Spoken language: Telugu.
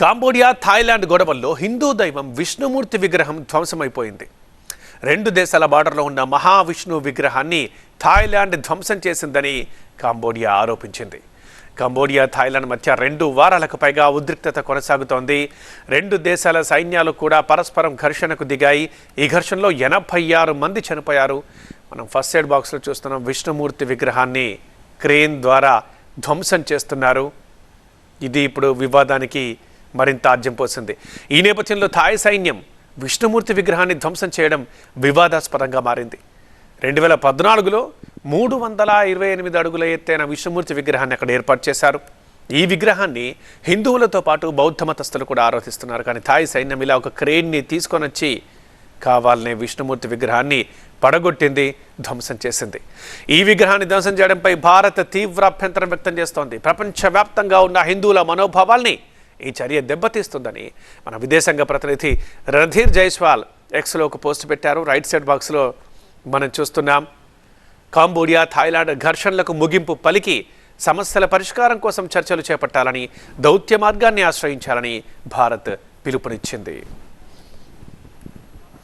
కాంబోడియా థాయిలాండ్ గొడవల్లో హిందూ దైవం విష్ణుమూర్తి విగ్రహం ధ్వంసమైపోయింది. రెండు దేశాల బార్డర్లో ఉన్న మహావిష్ణు విగ్రహాన్ని థాయిలాండ్ ధ్వంసం చేసిందని కాంబోడియా ఆరోపించింది. కంబోడియా థాయిలాండ్ మధ్య రెండు వారాలకు పైగా ఉద్రిక్తత కొనసాగుతోంది. రెండు దేశాల సైన్యాలు కూడా పరస్పరం ఘర్షణకు దిగాయి. ఈ ఘర్షణలో ఎనభై ఆరు మంది చనిపోయారు. మనం ఫస్ట్ ఎయిడ్ బాక్స్లో చూస్తున్నాం విష్ణుమూర్తి విగ్రహాన్ని క్రేన్ ద్వారా ధ్వంసం చేస్తున్నారు. ఇది ఇప్పుడు వివాదానికి మరింత ఆర్జం పోసింది. ఈ నేపథ్యంలో థాయ్ సైన్యం విష్ణుమూర్తి విగ్రహాన్ని ధ్వంసం చేయడం వివాదాస్పదంగా మారింది. రెండు వేల పద్నాలుగులో మూడు వందల ఇరవై ఎనిమిది అడుగుల ఎత్తైన విష్ణుమూర్తి విగ్రహాన్ని అక్కడ ఏర్పాటు చేశారు. ఈ విగ్రహాన్ని హిందువులతో పాటు బౌద్ధ మతస్థులు కూడా ఆరాధిస్తున్నారు. కానీ థాయ్ సైన్యం ఇలా ఒక క్రేన్ని తీసుకొని వచ్చి కావాలనే విష్ణుమూర్తి విగ్రహాన్ని పడగొట్టింది ధ్వంసం చేసింది. ఈ విగ్రహాన్ని ధ్వంసం చేయడంపై భారత్ తీవ్ర అభ్యంతరం వ్యక్తం చేస్తోంది. ప్రపంచవ్యాప్తంగా ఉన్న హిందువుల మనోభావాల్ని ఈ చర్య దెబ్బతీస్తుందని మన విదేశాంగ ప్రతినిధి రణధీర్ జైస్వాల్ ఎక్స్లో ఒక పోస్ట్ పెట్టారు. రైట్ సైడ్ బాక్స్లో మనం చూస్తున్నాం. కాంబోడియా థాయిలాండ్ ఘర్షణలకు ముగింపు పలికి సమస్యల పరిష్కారం కోసం చర్చలు చేపట్టాలని దౌత్య మార్గాన్ని ఆశ్రయించాలని భారత్ పిలుపునిచ్చింది.